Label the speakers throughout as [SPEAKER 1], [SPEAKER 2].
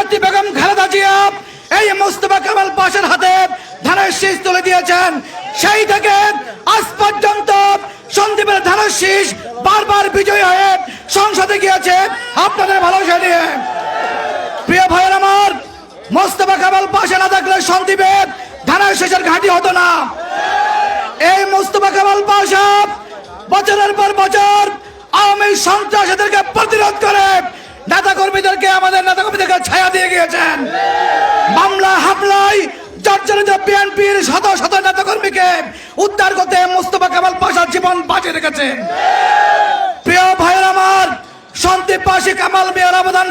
[SPEAKER 1] নেত্রী বেগম খালেদা জিয়া এই মোস্তফা কামাল পাশের হাতে ধানের শীষ তুলে দিয়েছেন। সেই থেকে আজ পর্যন্ত সন্দীপের ধানের শীষ বারবার বিজয়ী হয়ে সংসদে গিয়েছে। আপনাদের ভালোবাসা নিয়ে। প্রিয় ভাইয়ের আমার, মোস্তফা কামাল পাশে না থাকলে সন্দীপের ধানের শীষের ঘাঁটি হতো না। এই মোস্তফা কামাল পাশা বছরের পর বছর আওয়ামী সন্ত্রাসীদেরকে প্রতিরোধ করে, নেতা কর্মীদেরকে আমাদের নেতা কর্মীদেরকে ছায়া দিয়ে গিয়েছেন। মামলা, হামলায়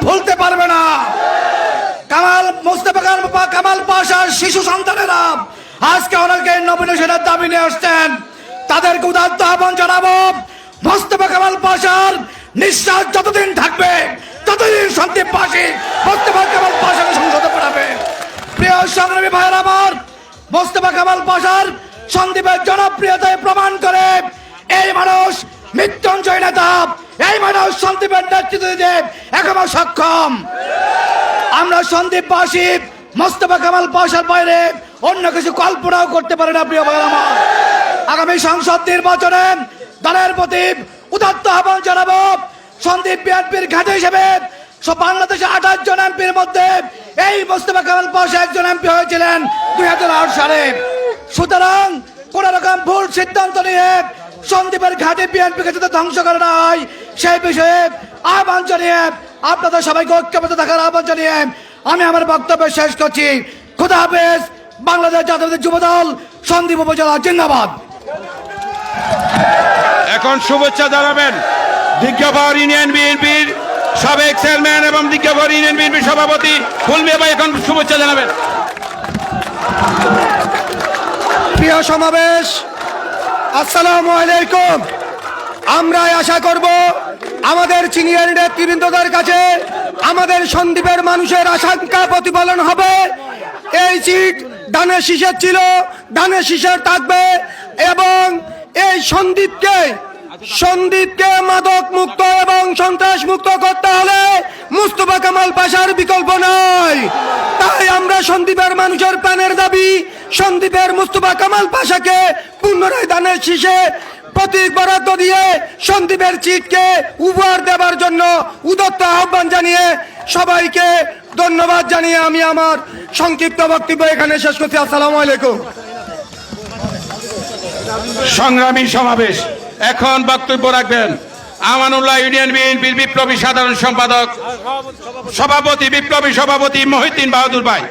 [SPEAKER 1] ভুলতে পারবে না। কামাল কামাল শিশু সন্তানেরা আজকে অনেকে নমিনেশনের দাবি নিয়ে আসছেন। তাদেরকে উদাত্ত আহ্বান জানাব, মোস্তফা কামাল পাশার নিঃশ্বাস যতদিন থাকবে ততদিন সন্দীপ পাশে মোস্তফা কামাল পাশাকে সংসদে পড়াবে প্রিয় সংগ্রামী ভাইয়ের আমার মোস্তফা কামাল পাশার সন্দীপের জনপ্রিয়তায় প্রমাণ করে এই মানুষ মৃত্যুঞ্জয় নেতা। এই মানুষ সন্দীপের নেতৃত্ব দিতে এখনও সক্ষম। আমরা সন্দীপবাসী, মোস্তফা কামাল পাশার বাইরে অন্য কিছু কল্পনাও করতে পারে না, প্রিয় আমার। আগামী সংসদ নির্বাচনে দলের প্রতি উদাত্ত আহ্বান জানাব। সন্দীপ বিএনপির ঘাটে হিসেবে বাংলাদেশে আঠাশ জন এমপির মধ্যে এই মোস্তফা কামাল পাশা একজন এমপি হয়েছিলেন দুই হাজার আট সালে। সুতরাং কোন রকম ভুল সিদ্ধান্ত নিয়ে সন্দীপের ঘাটে বিএনপিকে যাতে ধ্বংস করে না হয়, সেই বিষয়ে আহ্বান জানিয়ে আপনাদের সবাইকে ঐক্যবদ্ধ থাকার আহ্বান জানিয়ে আমি আমার বক্তব্য শেষ করছি। খুদা হাফেজ, বাংলাদেশ জাতীয় যুব দল সন্দীপ উপজেলা, জিন্দাবাদ।
[SPEAKER 2] এখন শুভেচ্ছা জানাবেন দিজ্ঞাপর ইউনিয়ন বিএনপির সাবেক চেয়ারম্যান এবং দিজ্ঞাপর ইউনিয়ন বিএনপির সভাপতি ফুলমিয়া ভাই, এখন শুভেচ্ছা জানাবেন।
[SPEAKER 1] প্রিয় সমাবেশ, আসসালামু আলাইকুম। আমরা আশা করব আমাদের সিনিয়র নেতৃবৃন্দদের কাছে আমাদের সন্দীপের মানুষের আশঙ্কা প্রতিফলন হবে। এই সিট ডানের শীষের ছিল ডানের শীষের থাকবে এবং এই সন্দীপকে সন্দীপকে মাদক মুক্ত এবং সন্ত্রাস মুক্ত করতে হলে মুস্তফা কামাল পাশার বিকল্প নয় তাই আমরা সন্দীপের মানুষের প্রাণের দাবি, সন্দীপের মুস্তফা কামাল পাশাকে পুনরায় দানের শীষে প্রতীক বরাদ্দ দিয়ে সন্দীপের চিটকে উপহার দেবার জন্য উদত্ত আহ্বান জানিয়ে সবাইকে ধন্যবাদ জানিয়ে আমি আমার সংক্ষিপ্ত বক্তব্য এখানে শেষ করছি। আসসালামু আলাইকুম।
[SPEAKER 2] সংগ্রামী সমাবেশ। এখন বক্তব্য রাখবেন। আমানুল্লাহ ইউনিয়ন বিএনপির বিপ্লবী সাধারণ সম্পাদক, সভাপতি, বিপ্লবী সভাপতি মহিদ্দিন বাহাদুর ভাই।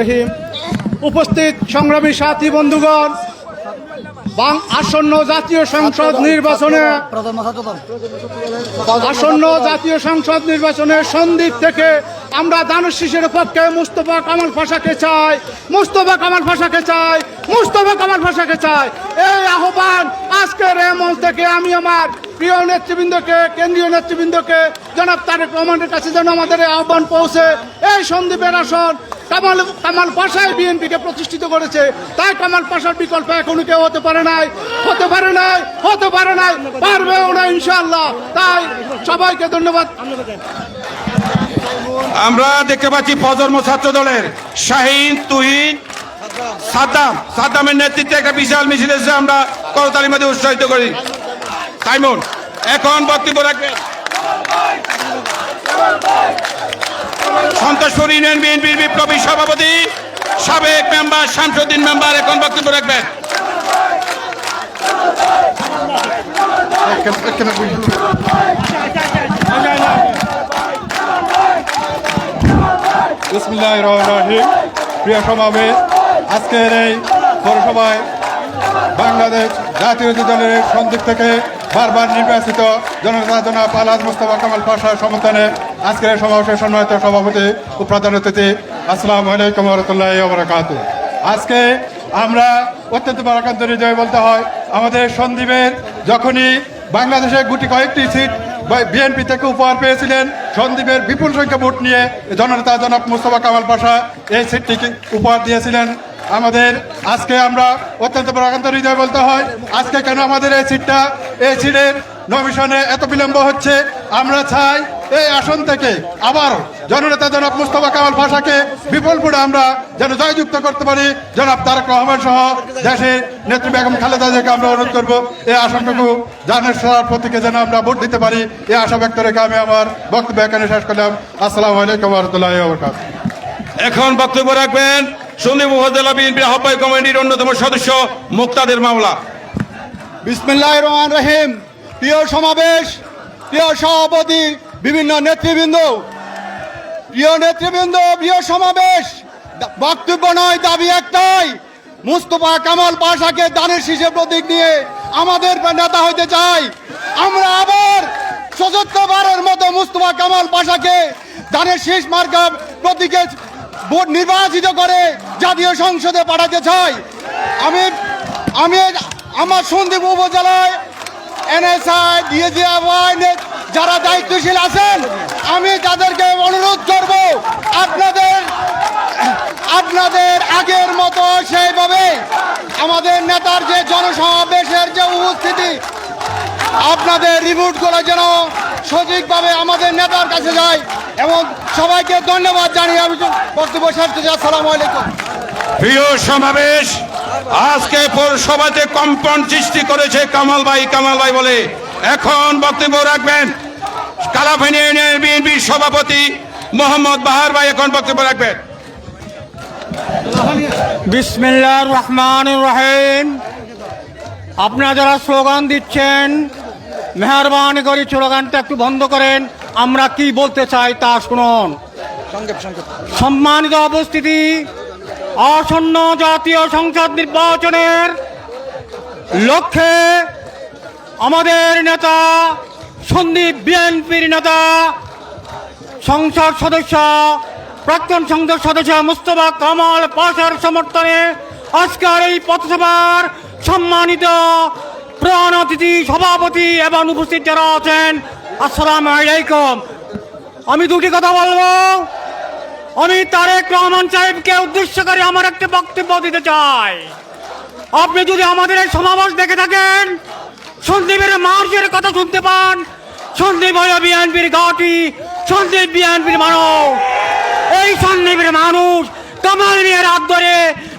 [SPEAKER 3] রহিম। উপস্থিত সংগ্রামী সাথী বন্ধুগণ, বাং আসন্ন জাতীয় সংসদ নির্বাচনে আসন্ন জাতীয় সংসদ নির্বাচনে সন্দ্বীপ থেকে আমরা দানুশ শিশের পক্ষে মুস্তফা কামাল ফাঁসাকে চাই, মুস্তফা কামাল ফাঁসাকে চাই, মুস্তফা কামাল ফাঁসাকে চাই। এই আহ্বান আজকের এই মঞ্চ থেকে আমি আমার প্রিয় নেতৃবৃন্দকে, কেন্দ্রীয় নেতৃবৃন্দকে, জনাব তারেক রহমানের কাছে যেন আমাদের এই আহ্বান পৌঁছে। এই সন্দীপের আসন কামাল কামাল পাশায় বিএনপিকে প্রতিষ্ঠিত করেছে। তাই কামাল পাশার বিকল্প এখনও কেউ হতে পারে নাই, হতে পারে নাই, হতে পারে নাই, পারবেও না ইনশাআল্লাহ। তাই সবাইকে ধন্যবাদ।
[SPEAKER 2] আমরা দেখতে পাচ্ছি প্রজন্ম ছাত্র দলের শাহিন, তুহিন, সাদ্দাম। সাদ্দামের নেতৃত্বে একটা বিশাল মিছিল এসে আমরা করতালির মধ্যে উৎসাহিত করি। সাইমন, এখন বক্তব্য রাখবেন। সন্তোষপুর ইউনিয়ন বিএনপির বিপ্লবী সভাপতি, সাবেক মেম্বার, শামসুদ্দিন মেম্বার, এখন বক্তব্য রাখবেন।
[SPEAKER 4] বিসমুল্লাহ রহিম। প্রিয় সমাবেশ, আজকের এই পৌরসভায় বাংলাদেশ জাতীয় দলের সন্দিক থেকে বারবার নির্বাচিত জনতা জনাব আলাদ মুস্তফা কামাল পাশার সমর্থনে আজকের সমাবেশের সম্মানিত সভাপতি ও প্রধান অতিথি, আসসালামু আলাইকুম রহমতুল্লাহ বরকাত আজকে আমরা অত্যন্ত বারাকান্ত হৃদয় বলতে হয়, আমাদের সন্দীপের যখনই বাংলাদেশে গুটি কয়েকটি সিট বিএনপি থেকে উপহার পেয়েছিলেন সন্দীপের বিপুল সংখ্যা ভোট নিয়ে জননেতা জনক মুস্তফা কামাল পাশা। এই সিটটিকে উপহার দিয়েছিলেন আমাদের। আজকে আমরা অত্যন্ত প্রাকান্ত হৃদয় বলতে হয়, আজকে কেন আমাদের এই সিটটা, এই সিটের নমিশনে এত বিলম্ব হচ্ছে? আমরা চাই
[SPEAKER 5] এই আসন থেকে আবার জননেতা জনাব মুস্তফা কামাল পাশাকে বিপুলপুরে আমরা যেন জয়যুক্ত করতে পারি। জনাব তারেক রহমান সহ দেশের নেত্রী বেগম খালেদা জিয়াকে আমরা অনুরোধ করব এই আসনটুকু জানের সার প্রতীকে যেন আমরা ভোট দিতে পারি। এই আশা ব্যক্ত রেখে আমি আমার বক্তব্য এখানে শেষ করলাম। আসসালামু আলাইকুম রহমতুল্লাহ বরকাত
[SPEAKER 4] এখন বক্তব্য রাখবেন সন্দীপ উপজেলা বিএনপির আহ্বায়ক কমিটির অন্যতম সদস্য মুক্তাদের মামলা।
[SPEAKER 6] বিসমিল্লাহ রহমান রহিম। প্রিয় সমাবেশ প্রিয় সভাপতি বিভিন্ন নেতৃবৃন্দ, প্রিয় নেতৃবৃন্দ, প্রিয় সমাবেশ বক্তব্য নয়, দাবি একটাই, মুস্তফা কামাল পাশাকে দানের শীষের প্রতীক নিয়ে আমাদের নেতা হইতে চাই। আমরা আবার চতুর্থবারের মতো মুস্তফা কামাল পাশাকে দানের শীষ মার্কা প্রতীকে নির্বাচিত করে জাতীয় সংসদে পাঠাতে চাই। আমি আমি আমার সন্দীপ উপজেলায় এনএসআই ডিএজিআই যারা দায়িত্বশীল আছেন, আমি তাদেরকে অনুরোধ করব, আপনাদের আপনাদের আগের মতো সেইভাবে আমাদের নেতার যে জনসমাবেশের যে উপস্থিতি, আপনাদের রিপোর্টগুলো যেন সঠিকভাবে আমাদের নেতার কাছে যায়। এবং সবাইকে ধন্যবাদ জানিয়ে আমি বক্তব্য শেষ করছি। আসসালামু আলাইকুম।
[SPEAKER 4] প্রিয় সমাবেশ, আজকে পৌরসভাতে কম্পন সৃষ্টি করেছে কামাল ভাই কামাল ভাই বলে। এখন বক্তব্য রাখবেন। কালাফেনি ইউনিয়ন বিএনপির সভাপতি মোহাম্মদ বাহার ভাই এখন বক্তব্য রাখবেন।
[SPEAKER 7] বিসমিল্লাহ রহমান রহিম। আপনারা যারা স্লোগান দিচ্ছেন মেহরবানি করে স্লোগানটা একটু বন্ধ করেন আমরা কি বলতে চাই তা শুনুন। সম্মানিত উপস্থিতি আসন্ন জাতীয় সংসদ নির্বাচনের লক্ষ্যে আমাদের নেতা, সন্দীপ বিএনপির নেতা, সংসদ সদস্য, প্রাক্তন সংসদ সদস্য মুস্তফা কামাল পাশার সমর্থনে আজকের এই পথসভার সম্মানিত প্রধান অতিথি, সভাপতি এবং উপস্থিত যারা আছেন, আসসালাম আলাইকুম। আমি দুটি কথা বলব। আমি তারেক রহমান সাহেবকে উদ্দেশ্য করে আমার একটি বক্তব্য দিতে চাই। আপনি যদি আমাদের এই সমাবেশ দেখে থাকেন সন্দীপের মানুষের কথা শুনতে পান। সন্দীপ হল বিএনপির ঘাটি, সন্দীপ বিএনপির মানুষ এই সন্দীপের মানুষ কামাল মিয়ার হাত ধরে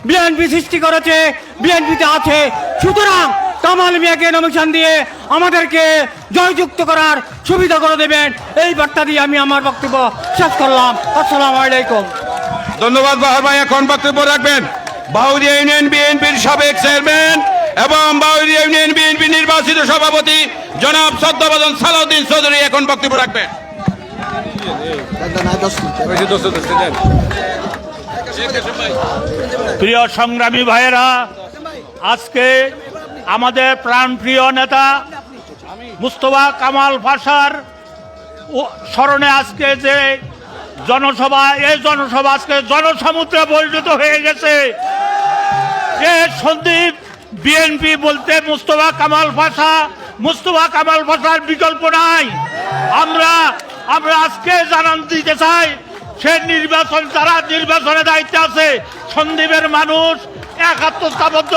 [SPEAKER 7] বিএনপি সৃষ্টি করেছে, বিএনপিতে আছে। সুতরাং কামাল মিয়াকে নমিশন দিয়ে আমাদেরকে জয়যুক্ত করার সুবিধা করে দেবেন। এই বার্তা দিয়ে আমি আমার বক্তব্য শেষ করলাম। আসসালামু আলাইকুম।
[SPEAKER 4] ধন্যবাদ বাহার ভাই, এখন বক্তব্য রাখবেন। বাউরিয়া ইউনিয়ন বিএনপির সাবেক চেয়ারম্যান এবং বাউরিয়া ইউনিয়ন বিএনপি নির্বাচিত সভাপতি জনাব সদ্যবাদন সালাউদ্দিন চৌধুরী এখন বক্তব্য রাখবেন।
[SPEAKER 8] প্রিয় সংগ্রামী ভাইয়েরা, আজকে আমাদের প্রাণপ্রিয় নেতা মুস্তফা কামাল ভাষার স্মরণে আজকে যে জনসভা এই জনসভা আজকে জনসমুদ্রে পরিণত হয়ে গেছে। যে সন্দীপ বিএনপি বলতে মুস্তফা কামাল ভাষা। মুস্তফা কামাল ভাষার বিকল্প নাই। আমরা আমরা আজকে জানান দিতে চাই, সে নির্বাচন তারা নির্বাচনে দায়িত্বে আছে, সন্দীপের মানুষ একাত্মতাবদ্ধ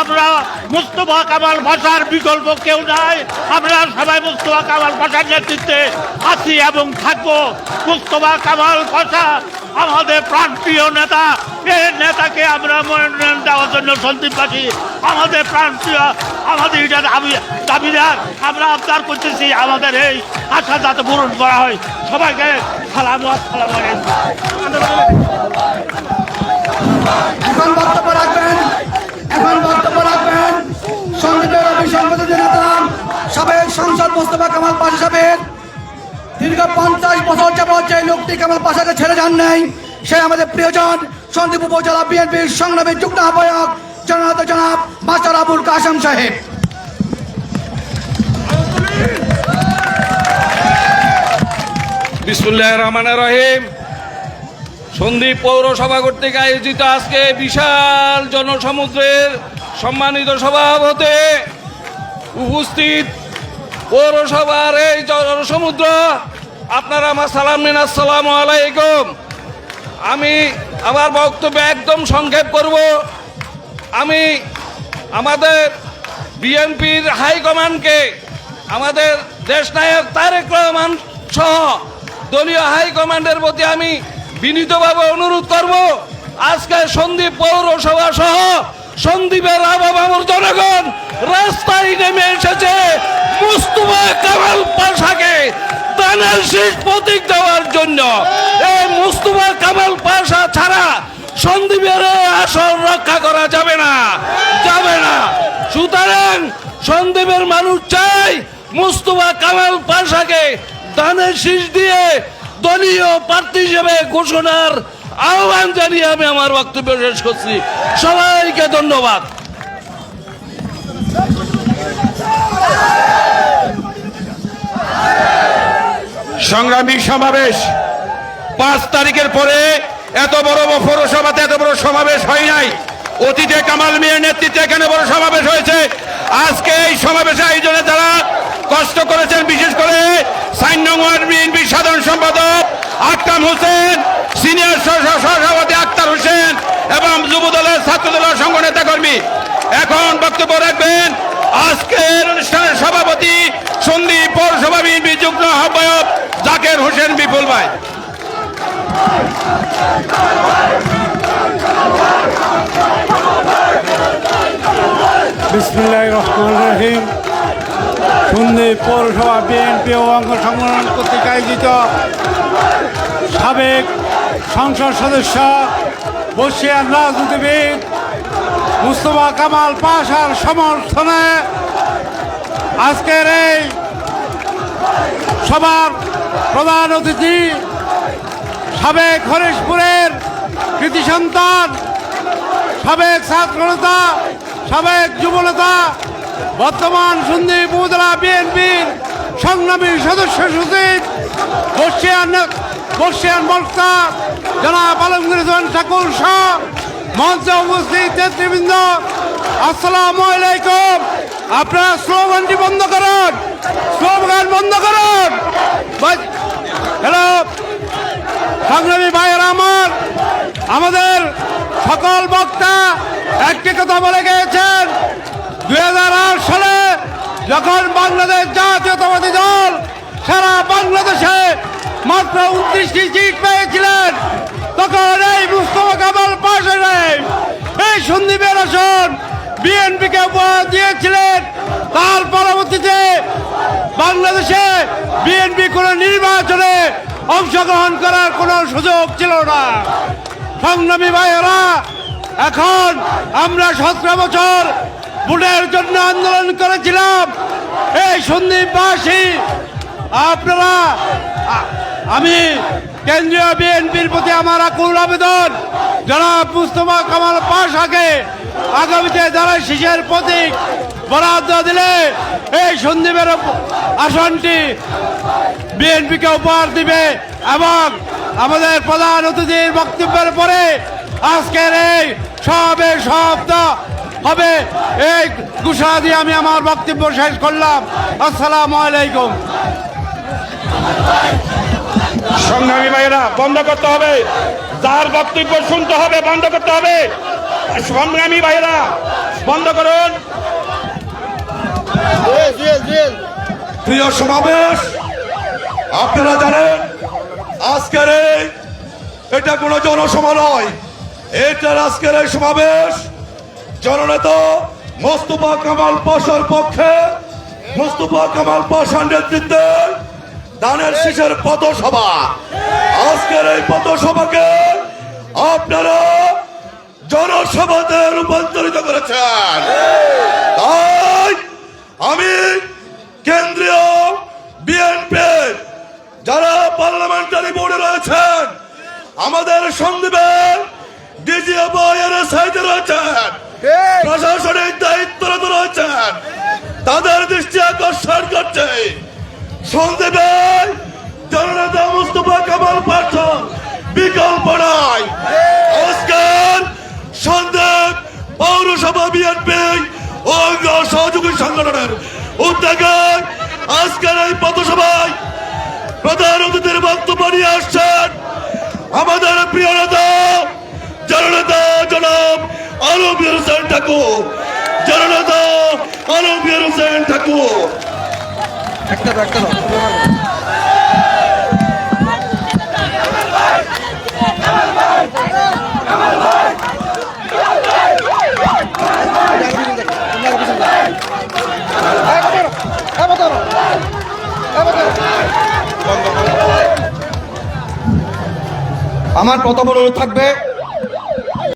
[SPEAKER 8] আমরা মুস্তফা কামাল ভাষার বিকল্প কেউ নাই। আমরা সবাই মুস্তফা কামাল ভাষার নেতৃত্বে আছি এবং থাকব। মুস্তফা কামাল ভাষা আমাদের প্রাণপ্রিয় নেতা, এই নেতাকে আমরা মনোনয়ন দেওয়ার জন্য সন্দীপবাসী আমাদের প্রাণপ্রিয়, আমাদের এটা দাবি, দাবিদার আমরা আবদার করতেছি, আমাদের এই আশা যাতে পূরণ করা হয়। সবাইকে সালাম আলাইকুম।
[SPEAKER 1] পঞ্চাশ বছর যাবৎ যে লোকটি কামাল পাশাকে ছেড়ে যান নাই, সে আমাদের প্রিয়জন সন্দীপ উপজেলা বিএনপির সংগ্রামী যুগ্ম আহ্বায়ক জনতা জনাব মাস্টার আবুল কাসম সাহেব।
[SPEAKER 9] বিসমুল্লাহ রহমান রহিম। সন্দীপ পৌরসভা কর্তৃক আয়োজিত আজকে বিশাল জনসমুদ্রের সম্মানিত সভাপতি উপস্থিত। পৌরসভার এই জনসমুদ্র আপনারা আমার সালাম নিন, আসসালামু আলাইকুম। আমি আমার বক্তব্য একদম সংক্ষেপ করব। আমি আমাদের বিএনপির হাইকমান্ডকে আমাদের দেশ নায়ক তারেক রহমান সহ দলীয় হাইকমান্ডের প্রতি আমি বিনীতভাবে অনুরোধ করব। আজকে সন্দীপ পৌরসভা সহ সন্দীপের আবাবামর জনগণ রাস্তায় নেমে এসেছে মুস্তফা কামাল পাশাকে। দানের শেষ প্রতীক দেওয়ার জন্য এই মুস্তফা কামাল পাশা ছাড়া সন্দীপের আসর রক্ষা করা যাবে না যাবে না। সুতরাং সন্দীপের মানুষ চাই মুস্তফা কামাল পাশাকে দানের শীষ দিয়ে দলীয় প্রার্থী হিসেবে ঘোষণার আহ্বান জানিয়ে আমি আমার বক্তব্য শেষ করছি। সবাইকে ধন্যবাদ।
[SPEAKER 4] সংগ্রামী সমাবেশ। পাঁচ তারিখের পরে এত বড় পৌরসভাতে এত বড় সমাবেশ হয় নাই। অতীতে কামাল মিয়ার নেতৃত্বে এখানে বড় সমাবেশ হয়েছে। আজকে এই সমাবেশে আয়োজনে যারা কষ্ট করেছেন, বিশেষ করে সাইন নং সাধারণ সম্পাদক আকরাম হোসেন, সিনিয়র সহ- সহ- সভাপতি আক্তার হোসেন এবং যুব দলের ছাত্র দলের সংঘ নেতা কর্মী। এখন বক্তব্য রাখবেন, আজকের অনুষ্ঠানের সভাপতি সন্দীপ পৌরসভা বিএনপি যুগ্ম আহ্বায়ক জাকের হোসেন বিপুল ভাই।
[SPEAKER 10] পৌরসভা বিএনপি ও অঙ্গ সংগঠন কর্তৃক আয়োজিত সাবেক সংসদ সদস্য বসিয়ান রাজনীতিবিদ মুস্তফা কামাল পাশার সমর্থনে আজকের এই সভার প্রধান অতিথি, সাবেক হরিশপুরের কৃতি সন্তান, সাবেক ছাত্রনেতা, সাবেক যুবনেতা, বর্তমান সন্দীপ উপজেলা বিএনপির সংগ্রামী সদস্য সচিব, বর্ষিয়ান বর্ষিয়ান বক্তা, জনাব আলমগীর ঠাকুর শাহ মঞ্চে উপস্থিত নেতৃবৃন্দ, আসসালামু আলাইকুম। আপনারা স্লোগানটি বন্ধ করুন। স্লোগান বন্ধ করুন। হ্যালো? সংগ্রামী ভাইয়েরা আমার, আমাদের সকল বক্তা একটি কথা বলে গিয়েছেন। দু হাজার আট সালে যখন বাংলাদেশ জাতীয়তাবাদী দল সারা বাংলাদেশে মাত্র উনত্রিশটি সিট পেয়েছিলেন, তখন এই মুস্তফা কামাল পাশে এই সন্দীপের আসন বিএনপিকে উপহার দিয়েছিলেন তার পরবর্তীতে বাংলাদেশে বিএনপি কোনো নির্বাচনে অংশগ্রহণ করার কোনো সুযোগ ছিল না। সংগ্রামী ভাইয়েরা, এখন আমরা সতেরো বছর ভোটের জন্য আন্দোলন করেছিলাম। এই সন্দীপবাসী আপনারা, আমি কেন্দ্রীয় বিএনপির প্রতি আমার আকুল আবেদন। জনাব মুস্তফা কামাল পাশাকে আগামীতে যারা শিশের প্রতীক বরাদ্দ দিলে, এই সন্দীপের আসনটি বিএনপিকে উপহার দিবে এবং আমাদের প্রধান অতিথির বক্তব্যের পরে আজকের এই সবে শব্দ হবে এই ঘোষণা দিয়ে আমি আমার বক্তব্য শেষ করলাম। আসসালামু আলাইকুম।
[SPEAKER 4] সংগ্রামী ভাইয়েরা, বন্ধ করতে হবে। যার বক্তব্য শুনতে হবে, বন্ধ করতে হবে। সংগ্রামী ভাইয়েরা, বন্ধ করুন।
[SPEAKER 11] প্রিয় সমাবেশ, আপনারা জানেন, আজকের এই, এটা কোনো জনসভা নয় এটার আজকের এই সমাবেশ, জননেতা মোস্তফা কামাল পাশার পক্ষে, মোস্তফা কামাল পাশার নেতৃত্বে দানের শীষের পথসভা। আজকের এই পথসভাকে আপনারা জনসভাতে রূপান্তরিত করেছেন। তাই আমি কেন্দ্রীয় বিএনপি যারা পার্লামেন্টারি বোর্ডে রয়েছেন আমাদের সন্দীপের এর সাইডে রয়েছেন প্রশাসনিক দায়িত্বরত রয়েছেন তাদের দৃষ্টি আকর্ষণ করছে। সন্দীপের জননেতা মুস্তফা কামাল পাঠক বিকল্প নাই বিএনপি অঙ্গ সহযোগী সংগঠনের উদ্যোগ আজকের এই পথসভায় প্রধান অতিথির বক্তব্য নিয়ে আসছেন আমাদের প্রিয় নেতা জননেতা জনাব আলমগীর হোসেন ঠাকুর। জননেতা আলমগীর হোসেন ঠাকুর।
[SPEAKER 12] একটা একটা আমার কত অনুরোধ থাকবে